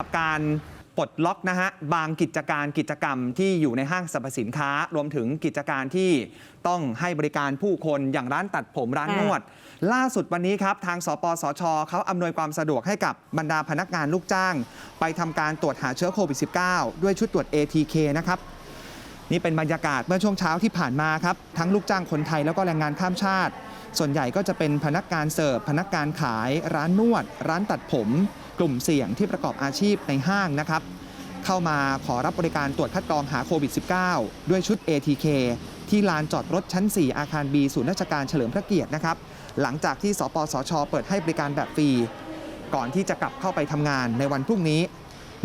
กับการปลดล็อกนะฮะบางกิจการกิจกรรมที่อยู่ในห้างสรรพสินค้า รวมถึงกิจการที่ต้องให้บริการผู้คนอย่างร้านตัดผมร้านนวด ล่าสุดวันนี้ครับ ทางสปสชเขาอำนวยความสะดวกให้กับบรรดาพนักงานลูกจ้าง ไปทำการตรวจหาเชื้อโควิด -19 ด้วยชุดตรวจ ATK นะครับ นี่เป็นบรรยากาศเมื่อช่วงเช้าที่ผ่านมาครับทั้งลูกจ้างคนไทยแล้วก็แรงงานข้ามชาติ ส่วนใหญ่ก็จะเป็นพนักงานเสิร์ฟพนักงานขาย ร้านนวด ร้านตัดผม กลุ่มเสี่ยงที่ประกอบอาชีพในห้างนะครับ เข้ามาขอรับบริการตรวจคัดกรองหาโควิด -19 ด้วยชุด ATK ที่ลานจอดรถชั้น 4 อาคาร B ศูนย์ราชการเฉลิมพระเกียรตินะครับ หลังจากที่สปสช เปิดให้บริการแบบฟรี ก่อนที่จะกลับเข้าไปทำงานในวันพรุ่งนี้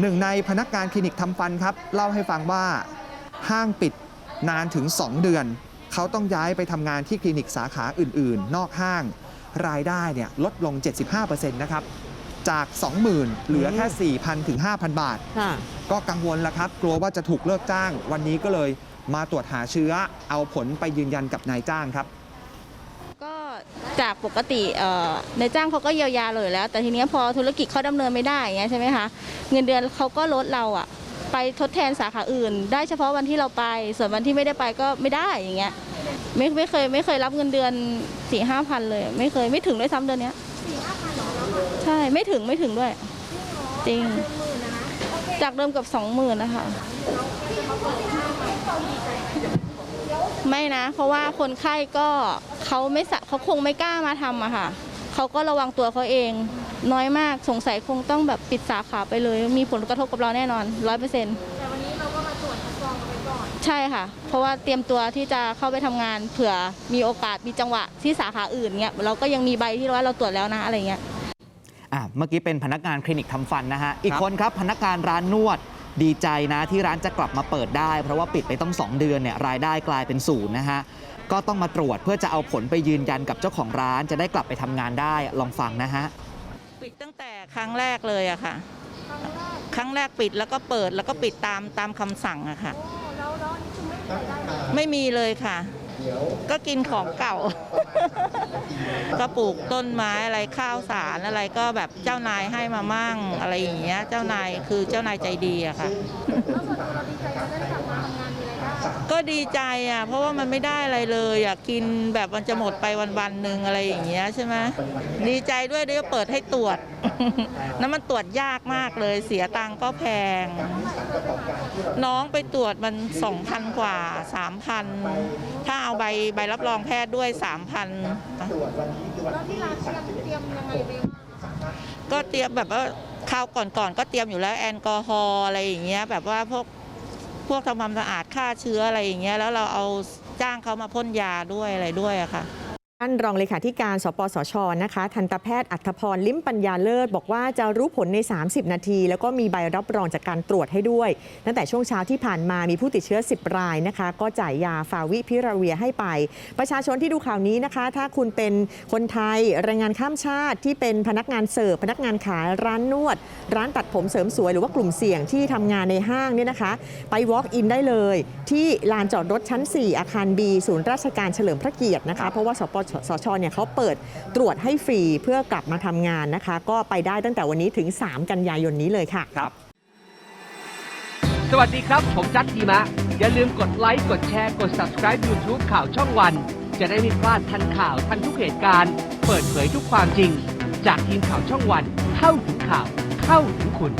หนึ่งในพนักงานคลินิกทำฟันครับ เล่าให้ฟังว่า ห้างปิดนานถึง 2 เดือน เขาต้องย้ายไปทำงานที่คลินิกสาขาอื่น ๆ นอกห้าง รายได้เนี่ยลดลง 75%นะครับ จาก 20,000 เหลือแค่ 4,000 ถึง 5,000 บาท ค่ะ ก็กังวลละครับ กลัวว่าจะถูกเลิกจ้าง วันนี้ก็เลยมาตรวจหาเชื้อ เอาผลไปยืนยันกับนายจ้างครับ ก็จากปกติเอ่อในจ้างเขาก็เยียวยาเลยแล้ว แต่ทีเนี้ยพอธุรกิจเขาดำเนินไม่ได้อย่างเงี้ยใช่ไหมคะ เงินเดือนเขาก็ลดเราอะ ไปทดแทนสาขาอื่น ได้เฉพาะวันที่เราไป ส่วนวันที่ไม่ได้ไปก็ไม่ได้อย่างเงี้ยไม่ไม่เคยไม่เคยรับเงินเดือนสี่ห้าพันเลย ไม่เคยไม่ถึงด้วยซ้ำเดือนเนี้ยใช่ไม่ถึงไม่ถึงด้วย จริง จากเดิมเกับสองหมื่นนะคะไม่นะ เพราะว่าคนไข้ก็เขาไม่สะเขาคงไม่กล้ามาทำอะค่ะ เขาก็ระวังตัวเขาเอง น้อยมากสงสัยคงต้องแบบปิดสาขาไปเลย มีผลกระทบกับเราแน่นอนร้อยเปอร์เซ็นต์แต่วันนี้เราก็มาตรวจคัดกรองไปก่อนใช่ค่ะ เพราะว่าเตรียมตัวที่จะเข้าไปทำงานเผื่อมีโอกาสมีจังหวะที่สาขาอื่นเงี้ยเราก็ยังมีใบที่ว่าเราตรวจแล้วนะอะไรเงี้ยอะเมื่อกี้เป็นพนักงานคลินิกทำฟันนะฮะอีกครับคนครับพนักงานร้านนวด ดีใจนะที่ร้านจะกลับมาเปิดได้ เพราะว่าปิดไปต้อง 2 เดือนเนี่ยรายได้กลายเป็นศูนย์นะฮะก็ต้องมาตรวจเพื่อจะเอาผลไปยืนยันกับเจ้าของร้านจะได้กลับไปทำงานได้ลองฟังนะฮะปิดตั้งแต่ครั้งแรกเลยอะค่ะ ครั้งแรกปิดแล้วก็เปิดแล้วก็ปิดตามตามคำสั่งอะค่ะไม่มีเลยค่ะ ก็กินของเก่า ก็ปลูกต้นไม้อะไรข้าวสารอะไรก็แบบเจ้านายให้มามั่งอะไรอย่างเงี้ย เจ้านายคือเจ้านายใจดีอะค่ะก็ดี็ดีใจอะเพราะว่ามันไม่ได้อะไรเลยอะกินแบบมันจะหมดไปวันๆหนึ่งอะไรอย่างเงี้ยใช่ไหมดีใจด้วยเดี๋ยวเปิดให้ตรวจ นั้นมันตรวจยากมากเลยเสียตังค์ก็แพง น้องไปตรวจมัน2,000กว่า3,000ถ้าเอาใบใบรับรองแพทย์ด้วย3,000ก็เตรียมแบบว่าคราวก่อนๆก็เตรียมอยู่แล้วแอลกอฮอล์อะไรอย่างเงี้ยแบบว่าพวก พวกทำความสะอาดฆ่าเชื้ออะไรอย่างเงี้ยแล้วเราเอาจ้างเขามาพ่นยาด้วยอะไรด้วยอะค่ะ ท่านรองเลขาธิการสปสชนะคะ ทันตแพทย์อัธพรลิ้มปัญญาเลิศ บอกว่าจะรู้ผลใน 30 นาที แล้วก็มีใบรับรองจากการตรวจให้ด้วย ตั้งแต่ช่วงเช้าที่ผ่านมามีผู้ติดเชื้อ 10 รายนะคะ ก็จ่ายยาฟาวิพิราเวียให้ไป ประชาชนที่ดูข่าวนี้นะคะ ถ้าคุณเป็นคนไทยแรงงานข้ามชาติที่เป็นพนักงานเสิร์ฟพนักงานขายร้านนวด ร้านตัดผมเสริมสวยหรือว่ากลุ่มเสี่ยงที่ทำงานในห้างเนี่ยนะคะ ไป walk in ได้เลย ที่ลานจอดรถชั้น 4 อาคาร B ศูนย์ราชการเฉลิมพระเกียรตินะคะเพราะว่าสปสชเนี่ยเขาเปิดตรวจให้ฟรีเพื่อกลับมาทำงานนะคะ ก็ไปได้ตั้งแต่วันนี้ถึง 3 กันยายนนี้เลยค่ะ ครับ สวัสดีครับ ผมจัดทีมะ อย่าลืมกดไลค์ กดแชร์ กด subscribe YouTube ข่าวช่องวัน จะได้ไม่พลาดทันข่าวทันทุกเหตุการณ์ เปิดเผยทุกความจริง จากทีมข่าวช่องวัน เข้าถึงข่าว เข้าถึงคุณ